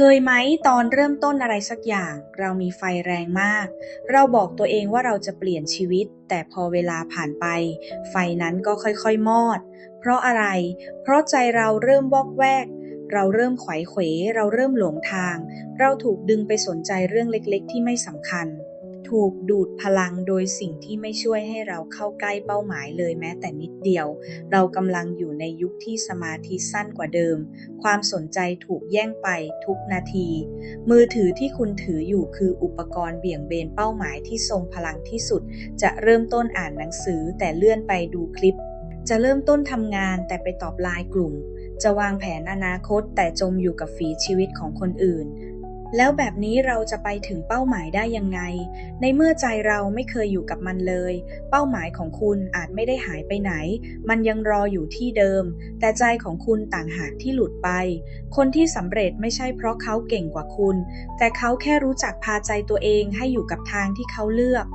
เคยไหมตอนเริ่มต้นอะไรสักอย่าง เรามีไฟแรงมาก เราบอกตัวเองว่าเราจะเปลี่ยนชีวิต แต่พอเวลาผ่านไป ไฟนั้นก็ค่อยๆมอด เพราะอะไร เพราะใจเราเริ่มวอกแวก เราเริ่มไขว่เขว เราเริ่มหลงทาง เราถูกดึงไปสนใจเรื่องเล็กๆ ที่ไม่สำคัญ ถูกดูดพลังโดยสิ่งที่ไม่ช่วยให้เราเข้าใกล้เป้าหมายเลยแม้แต่นิดเดียว เรากำลังอยู่ในยุคที่สมาธิสั้นกว่าเดิม ความสนใจถูกแย่งไปทุกนาที มือถือที่คุณถืออยู่คืออุปกรณ์เบี่ยงเบนเป้าหมายที่ทรงพลังที่สุด จะเริ่มต้นอ่านหนังสือแต่เลื่อนไปดูคลิป จะเริ่มต้นทำงานแต่ไปตอบไลน์กลุ่ม จะวางแผนอนาคตแต่จมอยู่กับฝีชีวิตของคนอื่น แล้วแบบนี้เราจะไปถึงเป้าหมายได้ยังไง ในเมื่อใจเราไม่เคยอยู่กับมันเลย เป้าหมายของคุณอาจไม่ได้หายไปไหน มันยังรออยู่ที่เดิม แต่ใจของคุณต่างหากที่หลุดไป คนที่สำเร็จไม่ใช่เพราะเขาเก่งกว่าคุณ แต่เขาแค่รู้จักพาใจตัวเองให้อยู่กับทางที่เขาเลือก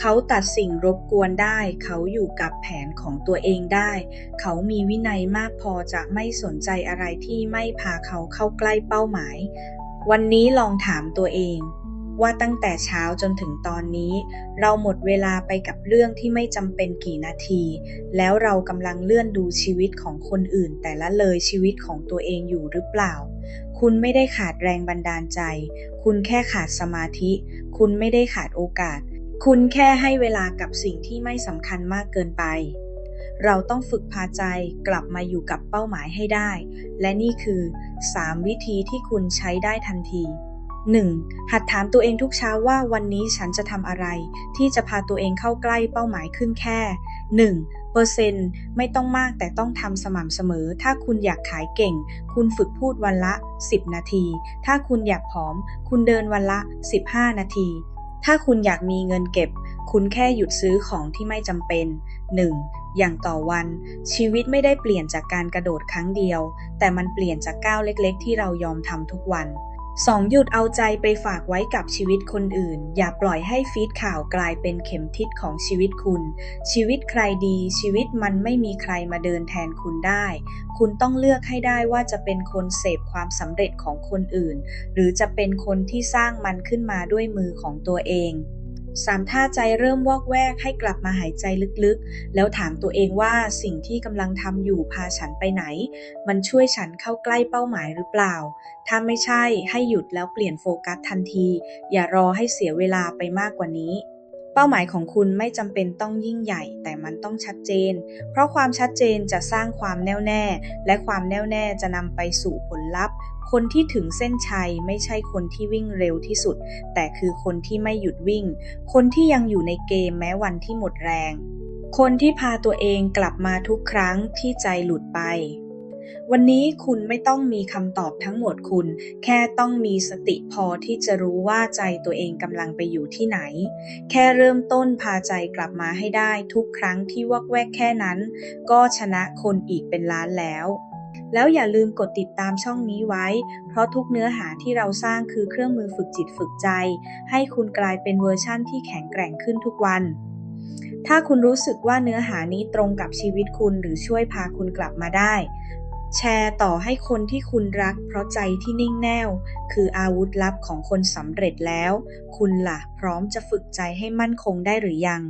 เขาตัดสิ่งรบกวนได้ เขาอยู่กับแผนของตัวเองได้ เขามีวินัยมากพอจะไม่สนใจอะไรที่ไม่พาเขาเข้าใกล้เป้าหมาย วันนี้ลองถามตัวเอง ว่าตั้งแต่เช้าจนถึงตอนนี้ เราหมดเวลาไปกับเรื่องที่ไม่จำเป็นกี่นาที แล้วเรากำลังเลื่อนดูชีวิตของคนอื่น แต่ละเลยชีวิตของตัวเองอยู่หรือเปล่า คุณไม่ได้ขาดแรงบันดาลใจ คุณแค่ขาดสมาธิ คุณไม่ได้ขาดโอกาส คุณแค่ให้เวลากับสิ่งที่ไม่สำคัญมากเกินไป เราต้องฝึกพาใจกลับมาอยู่กับเป้าหมายให้ได้ และนี่คือ 3 วิธีที่คุณใช้ได้ทันที 1. หัดถามตัวเองทุกเช้าว่าวันนี้ฉันจะทำอะไร ที่จะพาตัวเองเข้าใกล้เป้าหมายขึ้นแค่ 1 เปอร์เซ็นต์ไม่ต้องมากแต่ต้องทำสม่ำเสมอ ถ้าคุณอยากขายเก่ง คุณฝึกพูดวันละ 10 นาที ถ้าคุณอยากผอม คุณเดินวันละ 15 นาที ถ้าคุณอยากมีเงินเก็บ คุณแค่หยุดซื้อของที่ไม่จำเป็น 1. อย่างต่อวัน ชีวิตไม่ได้เปลี่ยนจากการกระโดดครั้งเดียว แต่มันเปลี่ยนจากก้าวเล็กๆ ที่เรายอมทำทุกวัน 2. หยุดเอาใจไปฝากไว้กับชีวิตคนอื่น อย่าปล่อยให้ฟีดข่าวกลายเป็นเข็มทิศของชีวิตคุณ ชีวิตใครดี ชีวิตมันไม่มีใครมาเดินแทนคุณได้ คุณต้องเลือกให้ได้ว่าจะเป็นคนเสพความสำเร็จของคนอื่น หรือจะเป็นคนที่สร้างมันขึ้นมาด้วยมือของตัวเอง สามท่าใจเริ่มวอกแวกให้กลับมาหายใจลึกๆ แล้วถามตัวเองว่าสิ่งที่กำลังทำอยู่พาฉันไปไหน มันช่วยฉันเข้าใกล้เป้าหมายหรือเปล่า ถ้าไม่ใช่ให้หยุดแล้วเปลี่ยนโฟกัสทันที อย่ารอให้เสียเวลาไปมากกว่านี้ เป้าหมายของคุณไม่จำเป็นต้องยิ่งใหญ่ แต่มันต้องชัดเจน เพราะความชัดเจนจะสร้างความแน่วแน่ และความแน่วแน่จะนำไปสู่ผลลัพธ์ คนที่ถึงเส้นชัยไม่ใช่คนที่วิ่งเร็วที่สุด แต่คือคนที่ไม่หยุดวิ่ง คนที่ยังอยู่ในเกมแม้วันที่หมดแรง คนที่พาตัวเองกลับมาทุกครั้งที่ใจหลุดไป วันนี้คุณไม่ต้องมีคำตอบทั้งหมดคุณ แค่ต้องมีสติพอที่จะรู้ว่าใจตัวเองกำลังไปอยู่ที่ไหน แค่เริ่มต้นพาใจกลับมาให้ได้ทุกครั้งที่วอกแวกแค่นั้น ก็ชนะคนอีกเป็นล้านแล้วแล้วอย่าลืมกดติดตามช่องนี้ไว้ เพราะทุกเนื้อหาที่เราสร้างคือเครื่องมือฝึกจิตฝึกใจ ให้คุณกลายเป็นเวอร์ชั่นที่แข็งแกร่งขึ้นทุกวัน ถ้าคุณรู้สึกว่าเนื้อหานี้ตรงกับชีวิตคุณหรือช่วยพาคุณกลับมาได้ แชร์ต่อให้คนที่คุณรัก เพราะใจที่นิ่งแน่ว คืออาวุธลับของคนสำเร็จแล้ว คุณล่ะ พร้อมจะฝึกใจให้มั่นคงได้หรือยัง